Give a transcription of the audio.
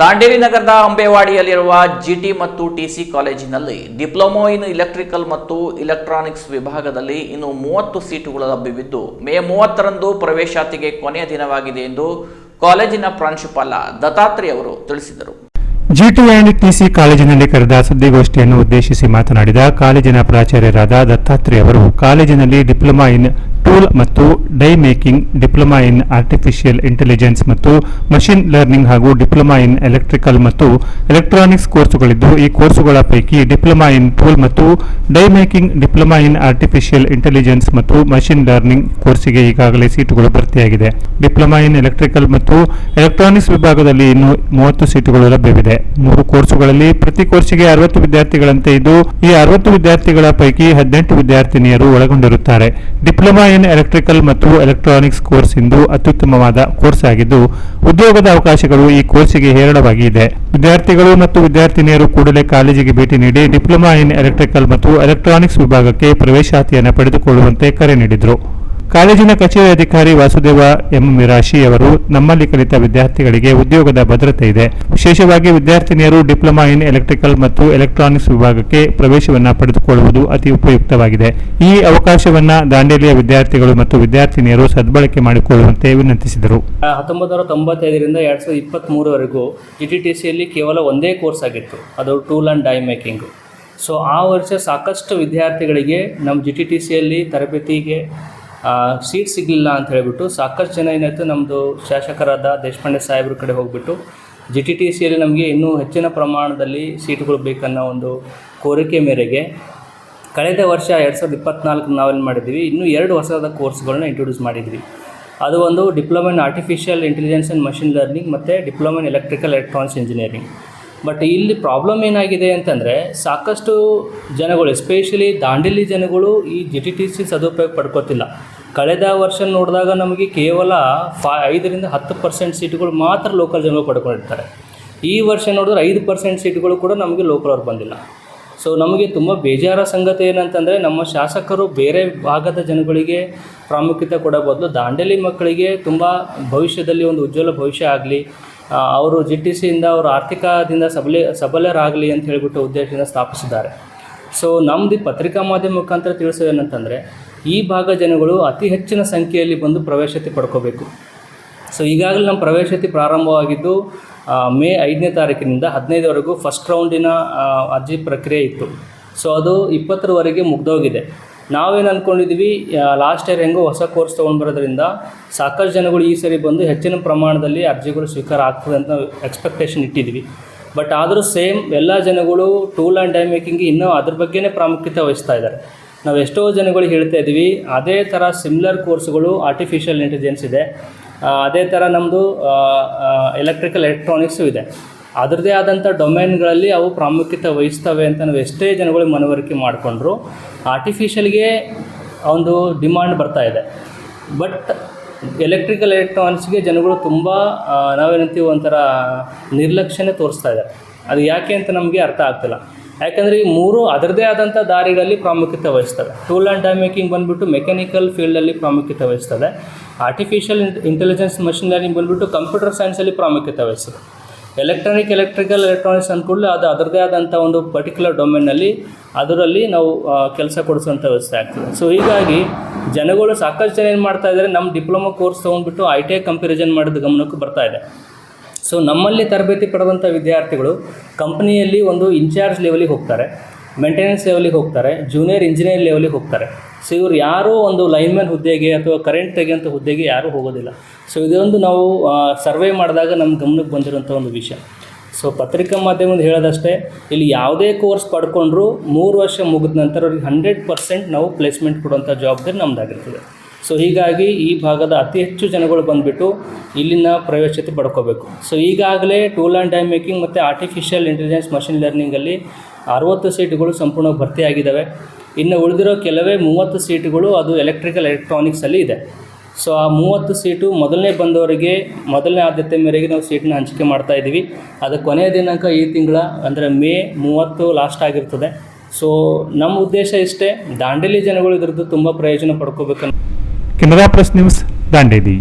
ದಾಂಡೇಲಿ ನಗರದ ಅಂಬೇವಾಡಿಯಲ್ಲಿರುವ ಜಿಟಿ ಮತ್ತು ಟಿಸಿ ಕಾಲೇಜಿನಲ್ಲಿ ಡಿಪ್ಲೊಮೊ ಇನ್ ಇಲೆಕ್ಟ್ರಿಕಲ್ ಮತ್ತು ಇಲೆಕ್ಟ್ರಾನಿಕ್ಸ್ ವಿಭಾಗದಲ್ಲಿ ಇನ್ನು ಮೂವತ್ತು ಸೀಟುಗಳು ಲಭ್ಯವಿದ್ದು, ಮೇ ಮೂವತ್ತರಂದು ಪ್ರವೇಶಾತಿಗೆ ಕೊನೆಯ ದಿನವಾಗಿದೆ ಎಂದು ಕಾಲೇಜಿನ ಪ್ರಾಂಶುಪಾಲ ದತ್ತಾತ್ರೇಯ ಅವರು ತಿಳಿಸಿದರು. ಜಿಟಿ ಅಂಡ್ ಟಿಸಿ ಕಾಲೇಜಿನಲ್ಲಿ ಕರೆದ ಸುದ್ದಿಗೋಷ್ಠಿಯನ್ನು ಉದ್ದೇಶಿಸಿ ಮಾತನಾಡಿದ ಕಾಲೇಜಿನ ಪ್ರಾಚಾರ್ಯರಾದ ದತ್ತಾತ್ರೇಯ ಅವರು, ಕಾಲೇಜಿನಲ್ಲಿ ಡಿಪ್ಲೊಮಾ ಇನ್ ಟೂಲ್ ಮತ್ತು die making, diploma in artificial intelligence ಮತ್ತು ಮಷಿನ್ ಲರ್ನಿಂಗ್ ಹಾಗೂ ಡಿಪ್ಲೊಮಾ ಇನ್ ಎಲೆಕ್ಟ್ರಿಕಲ್ ಮತ್ತು ಎಲೆಕ್ಟ್ರಾನಿಕ್ಸ್ ಕೋರ್ಸುಗಳಿದ್ದು, ಈ ಕೋರ್ಸುಗಳ ಪೈಕಿ ಡಿಪ್ಲೊಮಾ ಇನ್ ಟೂಲ್ ಮತ್ತು die making, diploma in artificial intelligence ಮತ್ತು ಮಷಿನ್ ಲರ್ನಿಂಗ್ ಕೋರ್ಸಿಗೆ ಈಗಾಗಲೇ ಸೀಟುಗಳು ಭರ್ತಿಯಾಗಿದೆ. ಡಿಪ್ಲೊಮಾ ಇನ್ ಎಲೆಕ್ಟ್ರಿಕಲ್ ಮತ್ತು ಎಲೆಕ್ಟ್ರಾನಿಕ್ಸ್ ವಿಭಾಗದಲ್ಲಿ ಇನ್ನು ಮೂವತ್ತು ಸೀಟುಗಳು ಲಭ್ಯವಿದೆ. ಮೂರು ಕೋರ್ಸುಗಳಲ್ಲಿ ಪ್ರತಿ ಕೋರ್ಸಿಗೆ ಅರವತ್ತು ವಿದ್ಯಾರ್ಥಿಗಳಂತೆ ಇದ್ದು, ಈ ಅರವತ್ತು ವಿದ್ಯಾರ್ಥಿಗಳ ಪೈಕಿ ಹದಿನೆಂಟು ವಿದ್ಯಾರ್ಥಿನಿಯರು ಒಳಗೊಂಡಿರುತ್ತಾರೆ. ಡಿಪ್ಲೊಮಾ ಇನ್ ಎಲೆಕ್ಟ್ರಿಕಲ್ ಮತ್ತು ಎಲೆಕ್ಟ್ರಾನಿಕ್ಸ್ ಕೋರ್ಸ್ ಇಂದು ಅತ್ಯುತ್ತಮವಾದ ಕೋರ್ಸ್ ಆಗಿದ್ದು, ಉದ್ಯೋಗದ ಅವಕಾಶಗಳು ಈ ಕೋರ್ಸಿಗೆ ಹೇರಳವಾಗಿ ಇದೆ. ವಿದ್ಯಾರ್ಥಿಗಳು ಮತ್ತು ವಿದ್ಯಾರ್ಥಿನಿಯರು ಕೂಡಲೇ ಕಾಲೇಜಿಗೆ ಭೇಟಿ ನೀಡಿ ಡಿಪ್ಲೊಮಾ ಇನ್ ಎಲೆಕ್ಟ್ರಿಕಲ್ ಮತ್ತು ಎಲೆಕ್ಟ್ರಾನಿಕ್ಸ್ ವಿಭಾಗಕ್ಕೆ ಪ್ರವೇಶಾತಿಯನ್ನು ಪಡೆದುಕೊಳ್ಳುವಂತೆ ಕರೆ ನೀಡಿದರು. ಕಾಲೇಜಿನ ಕಚೇರಿ ಅಧಿಕಾರಿ ವಾಸುದೇವ ಎಂ ಮಿರಾಶಿ ಅವರು ನಮ್ಮಲ್ಲಿ ಕಲಿತ ವಿದ್ಯಾರ್ಥಿಗಳಿಗೆ ಉದ್ಯೋಗದ ಭದ್ರತೆ ಇದೆ. ವಿಶೇಷವಾಗಿ ವಿದ್ಯಾರ್ಥಿನಿಯರು ಡಿಪ್ಲೊಮಾ ಇನ್ ಎಲೆಕ್ಟ್ರಿಕಲ್ ಮತ್ತು ಎಲೆಕ್ಟ್ರಾನಿಕ್ಸ್ ವಿಭಾಗಕ್ಕೆ ಪ್ರವೇಶವನ್ನು ಪಡೆದುಕೊಳ್ಳುವುದು ಅತಿ ಉಪಯುಕ್ತವಾಗಿದೆ. ಈ ಅವಕಾಶವನ್ನ ದಾಂಡೇಲಿಯ ವಿದ್ಯಾರ್ಥಿಗಳು ಮತ್ತು ವಿದ್ಯಾರ್ಥಿನಿಯರು ಸದ್ಬಳಕೆ ಮಾಡಿಕೊಳ್ಳುವಂತೆ ವಿನಂತಿಸಿದರು. ಹತ್ತೊಂಬತ್ತು ತೊಂಬತ್ತೈದರಿಂದ ಎರಡು ಸಾವಿರದ ಟಿ ಟಿ ಸಿಯಲ್ಲಿ ಕೇವಲ ಒಂದೇ ಕೋರ್ಸ್ ಆಗಿತ್ತು. ಅದು tool and die making. So, ಆ ವರ್ಷ ಸಾಕಷ್ಟು ವಿದ್ಯಾರ್ಥಿಗಳಿಗೆ ನಮ್ಮ ಜಿ ಟಿ ಟಿ ಸಿಯಲ್ಲಿ ತರಬೇತಿಗೆ ಸೀಟ್ ಸಿಗಲಿಲ್ಲ ಅಂತ ಹೇಳಿಬಿಟ್ಟು ಸಾಕಷ್ಟು ಜನ ಏನಾಯಿತು ನಮ್ಮದು ಶಾಸಕರಾದ ದೇಶಪಾಂಡೆ ಸಾಹೇಬ್ರ ಕಡೆ ಹೋಗಿಬಿಟ್ಟು ಜಿ ಟಿ ಟಿ ಸಿಯಲ್ಲಿ ನಮಗೆ ಇನ್ನೂ ಹೆಚ್ಚಿನ ಪ್ರಮಾಣದಲ್ಲಿ ಸೀಟುಗಳು ಬೇಕನ್ನೋ ಒಂದು ಕೋರಿಕೆ ಮೇರೆಗೆ ಕಳೆದ ವರ್ಷ ಎರಡು ಸಾವಿರದ ಇಪ್ಪತ್ನಾಲ್ಕು ನಾವೇನು ಮಾಡಿದ್ವಿ. ಇನ್ನೂ ಎರಡು ಹೊಸದಾದ ಕೋರ್ಸ್ಗಳನ್ನ ಇಂಟ್ರೊಡ್ಯೂಸ್ ಮಾಡಿದ್ವಿ. ಅದು ಒಂದು diploma in artificial intelligence and machine learning ಮತ್ತು diploma in electrical electronics engineering but ಇಲ್ಲಿ ಪ್ರಾಬ್ಲಮ್ ಏನಾಗಿದೆ ಅಂತಂದರೆ ಸಾಕಷ್ಟು ಜನಗಳು ಎಸ್ಪೆಷಲಿ ದಾಂಡೇಲಿ ಜನಗಳು ಈ ಜಿ ಟಿ ಟಿ ಸಿ ಸದುಪಯೋಗ ಪಡ್ಕೋತಿಲ್ಲ. ಕಳೆದ ವರ್ಷ ನೋಡಿದಾಗ ನಮಗೆ ಕೇವಲ ಫಾ ಐದರಿಂದ ಹತ್ತು ಪರ್ಸೆಂಟ್ ಸೀಟುಗಳು ಮಾತ್ರ ಲೋಕಲ್ ಜನಗಳು ಪಡ್ಕೊಂಡಿರ್ತಾರೆ. ಈ ವರ್ಷ ನೋಡಿದ್ರೆ ಐದು ಪರ್ಸೆಂಟ್ ಸೀಟುಗಳು ಕೂಡ ನಮಗೆ ಲೋಕಲ್ ಅವ್ರು ಬಂದಿಲ್ಲ. ಸೊ ನಮಗೆ ತುಂಬ ಬೇಜಾರ ಸಂಗತಿ ಏನಂತಂದರೆ ನಮ್ಮ ಶಾಸಕರು ಬೇರೆ ಭಾಗದ ಜನಗಳಿಗೆ ಪ್ರಾಮುಖ್ಯತೆ ಕೊಡೋ ದಾಂಡೇಲಿ ಮಕ್ಕಳಿಗೆ ತುಂಬ ಭವಿಷ್ಯದಲ್ಲಿ ಒಂದು ಉಜ್ವಲ ಭವಿಷ್ಯ ಆಗಲಿ ಅವರು ಜಿ ಟಿ ಸಿಯಿಂದ ಅವರು ಆರ್ಥಿಕದಿಂದ ಸಬಲಿ, ಸಬಲರಾಗಲಿ ಅಂತ ಹೇಳಿಬಿಟ್ಟು ಉದ್ದೇಶದಿಂದ ಸ್ಥಾಪಿಸಿದ್ದಾರೆ. ಸೊ ನಮ್ಮದು ಪತ್ರಿಕಾ ಮಾಧ್ಯಮ ಮುಖಾಂತರ ತಿಳಿಸೋದೇನಂತಂದರೆ ಈ ಭಾಗ ಜನಗಳು ಅತಿ ಹೆಚ್ಚಿನ ಸಂಖ್ಯೆಯಲ್ಲಿ ಬಂದು ಪ್ರವೇಶತೆ ಪಡ್ಕೋಬೇಕು. ಸೊ ಈಗಾಗಲೇ ನಮ್ಮ ಪ್ರವೇಶತೆ ಪ್ರಾರಂಭವಾಗಿದ್ದು ಮೇ ಐದನೇ ತಾರೀಕಿನಿಂದ ಹದಿನೈದವರೆಗೂ ಫಸ್ಟ್ ರೌಂಡಿನ ಅರ್ಜಿ ಪ್ರಕ್ರಿಯೆ ಇತ್ತು. ಸೊ ಅದು ಇಪ್ಪತ್ತರವರೆಗೆ ಮುಗ್ದೋಗಿದೆ. ನಾವೇನು ಅಂದ್ಕೊಂಡಿದ್ವಿ ಲಾಸ್ಟ್ ಇಯರ್ ಹೆಂಗೋ ಹೊಸ ಕೋರ್ಸ್ ತೊಗೊಂಡು ಬರೋದ್ರಿಂದ ಸಾಕಷ್ಟು ಜನಗಳು ಈ ಸರಿ ಬಂದು ಹೆಚ್ಚಿನ ಪ್ರಮಾಣದಲ್ಲಿ ಅರ್ಜಿಗಳು ಸ್ವೀಕಾರ ಆಗ್ತದೆ ಅಂತ ಎಕ್ಸ್ಪೆಕ್ಟೇಷನ್ ಇಟ್ಟಿದ್ವಿ. ಬಟ್ ಆದರೂ ಸೇಮ್ ಎಲ್ಲ ಜನಗಳು ಟೂಲ್ ಆ್ಯಂಡ್ ಡೈ ಮೇಕಿಂಗ್ ಇನ್ನೂ ಅದ್ರ ಬಗ್ಗೆನೇ ಪ್ರಾಮುಖ್ಯತೆ ವಹಿಸ್ತಾ ಇದ್ದಾರೆ. ನಾವು ಎಷ್ಟೋ ಜನಗಳು ಹೇಳ್ತಾ ಇದ್ದೀವಿ, ಅದೇ ಥರ ಸಿಮ್ಲರ್ ಕೋರ್ಸ್ಗಳು ಆರ್ಟಿಫಿಷಿಯಲ್ ಇಂಟೆಲಿಜೆನ್ಸ್ ಇದೆ. ಅದೇ ಥರ ನಮ್ಮದು ಎಲೆಕ್ಟ್ರಿಕಲ್ ಎಲೆಕ್ಟ್ರಾನಿಕ್ಸು ಇದೆ. ಅದರದೇ ಆದಂಥ ಡೊಮೈನ್ಗಳಲ್ಲಿ ಅವು ಪ್ರಾಮುಖ್ಯತೆ ವಹಿಸ್ತವೆ ಅಂತ ನಾವು ಎಷ್ಟೇ ಜನಗಳು ಮನವರಿಕೆ ಮಾಡಿಕೊಂಡ್ರು ಆರ್ಟಿಫಿಷಿಯಲ್ಗೆ ಒಂದು ಡಿಮಾಂಡ್ ಬರ್ತಾ ಇದೆ. ಬಟ್ ಎಲೆಕ್ಟ್ರಿಕಲ್ ಎಲೆಕ್ಟ್ರಾನಿಕ್ಸ್ಗೆ ಜನಗಳು ತುಂಬ ನಾವೇನಂತೀವಿ ಒಂಥರ ನಿರ್ಲಕ್ಷ್ಯನೇ ತೋರಿಸ್ತಾ ಇದ್ದಾರೆ ಅದು ಯಾಕೆ ಅಂತ ನಮಗೆ ಅರ್ಥ ಆಗ್ತಿಲ್ಲ. ಯಾಕಂದರೆ ಈ ಮೂರು ಅದರದೇ ಆದಂಥ ದಾರಿಗಳಲ್ಲಿ ಪ್ರಾಮುಖ್ಯತೆ ವಹಿಸ್ತವೆ ಟೂಲ್ ಆ್ಯಂಡ್ ಟೈಮ್ ಮೇಕಿಂಗ್ ಬಂದುಬಿಟ್ಟು ಮೆಕ್ಯಾನಿಕಲ್ ಫೀಲ್ಡಲ್ಲಿ ಪ್ರಾಮುಖ್ಯತೆ ವಹಿಸ್ತದೆ. ಆರ್ಟಿಫಿಷಿಯಲ್ ಇಂಟೆಲಿಜೆನ್ಸ್ ಮಷಿನ್ ಲರ್ನಿಂಗ್ ಬಂದುಬಿಟ್ಟು ಕಂಪ್ಯೂಟರ್ ಸೈನ್ಸಲ್ಲಿ ಪ್ರಾಮುಖ್ಯತೆ ವಹಿಸ್ತದೆ. ಎಲೆಕ್ಟ್ರಾನಿಕ್ ಎಲೆಕ್ಟ್ರಿಕಲ್ ಎಲೆಕ್ಟ್ರಾನಿಕ್ಸ್ ಅಂದ್ಕೂಡಲೇ ಅದು ಅದರದೇ ಆದಂಥ ಒಂದು ಪರ್ಟಿಕ್ಯುಲರ್ ಡೊಮೇನಲ್ಲಿ ಅದರಲ್ಲಿ ನಾವು ಕೆಲಸ ಕೊಡಿಸುವಂಥ ವ್ಯವಸ್ಥೆ ಆಗ್ತದೆ. ಸೊ ಹೀಗಾಗಿ ಜನಗಳು ಸಾಕಷ್ಟು ಜನ ಏನು ಮಾಡ್ತಾ ಇದ್ದಾರೆ ನಮ್ಮ ಡಿಪ್ಲೊಮಾ ಕೋರ್ಸ್ ತೊಗೊಂಡ್ಬಿಟ್ಟು ಐ ಟಿ ಐ ಕಂಪ್ಯಾರಿಸನ್ ಮಾಡಿದ ಗಮನಕ್ಕೆ ಬರ್ತಾ ಇದೆ. ಸೊ ನಮ್ಮಲ್ಲಿ ತರಬೇತಿ ಪಡೆದಂಥ ವಿದ್ಯಾರ್ಥಿಗಳು ಕಂಪ್ನಿಯಲ್ಲಿ ಒಂದು ಇನ್ಚಾರ್ಜ್ ಲೆವೆಲಿಗೆ ಹೋಗ್ತಾರೆ ಮೇಂಟೆನೆನ್ಸ್ ಲೆವೆಲಿಗೆ ಹೋಗ್ತಾರೆ ಜೂನಿಯರ್ ಇಂಜಿನಿಯರ್ ಲೆವೆಲಿಗೆ ಹೋಗ್ತಾರೆ. ಸೊ ಇವರು ಯಾರೂ ಒಂದು ಲೈನ್ಮ್ಯಾನ್ ಹುದ್ದೆಗೆ ಅಥವಾ ಕರೆಂಟ್ ತೆಗೆಯುವಂಥ ಹುದ್ದೆಗೆ ಯಾರೂ ಹೋಗೋದಿಲ್ಲ. ಸೊ ಇದೊಂದು ನಾವು ಸರ್ವೆ ಮಾಡಿದಾಗ ನಮ್ಮ ಗಮನಕ್ಕೆ ಬಂದಿರುವಂಥ ಒಂದು ವಿಷಯ. ಸೊ ಪತ್ರಿಕಾ ಮಾಧ್ಯಮದಿಂದ ಹೇಳೋದಷ್ಟೇ, ಇಲ್ಲಿ ಯಾವುದೇ ಕೋರ್ಸ್ ಪಡ್ಕೊಂಡ್ರೂ ಮೂರು ವರ್ಷ ಮುಗಿದ ನಂತರ ಅವ್ರಿಗೆ ಹಂಡ್ರೆಡ್ ಪರ್ಸೆಂಟ್ ನಾವು ಪ್ಲೇಸ್ಮೆಂಟ್ ಕೊಡುವಂಥ ಜವಾಬ್ದಾರಿ ನಮ್ಮದಾಗಿರ್ತದೆ ಸೊ ಹೀಗಾಗಿ ಈ ಭಾಗದ ಅತಿ ಹೆಚ್ಚು ಜನಗಳು ಬಂದುಬಿಟ್ಟು ಇಲ್ಲಿನ ಪ್ರವೇಶತೆ ಪಡ್ಕೋಬೇಕು. ಸೊ ಈಗಾಗಲೇ ಟೂಲ್ ಆ್ಯಂಡ್ ಡೈ ಮೇಕಿಂಗ್ ಮತ್ತು ಆರ್ಟಿಫಿಷಿಯಲ್ ಇಂಟೆಲಿಜೆನ್ಸ್ ಮಷಿನ್ ಲರ್ನಿಂಗಲ್ಲಿ ಅರವತ್ತು ಸೀಟುಗಳು ಸಂಪೂರ್ಣ ಭರ್ತಿಯಾಗಿದ್ದಾವೆ ಇನ್ನು ಉಳಿದಿರೋ ಕೆಲವೇ ಮೂವತ್ತು ಸೀಟುಗಳು ಅದು ಎಲೆಕ್ಟ್ರಿಕಲ್ ಎಲೆಕ್ಟ್ರಾನಿಕ್ಸಲ್ಲಿ ಇದೆ. ಸೊ ಆ ಮೂವತ್ತು ಸೀಟು ಮೊದಲನೇ ಬಂದವರಿಗೆ, ಮೊದಲನೇ ಆದ್ಯತೆ ಮೇರೆಗೆ ನಾವು ಸೀಟನ್ನ ಹಂಚಿಕೆ ಮಾಡ್ತಾ ಇದ್ದೀವಿ. ಅದು ಕೊನೆಯ ದಿನಾಂಕ ಈ ತಿಂಗಳ, ಅಂದರೆ ಮೇ ಮೂವತ್ತು ಲಾಸ್ಟ್ ಆಗಿರ್ತದೆ. ಸೊ ನಮ್ಮ ಉದ್ದೇಶ ಇಷ್ಟೇ, ದಾಂಡೇಲಿ ಜನಗಳು ಇದ್ರದ್ದು ತುಂಬ ಪ್ರಯೋಜನ ಪಡ್ಕೋಬೇಕನ್ನೋ കനഡ പ്രസ് ന്യൂസ് ദാണ്ടേലി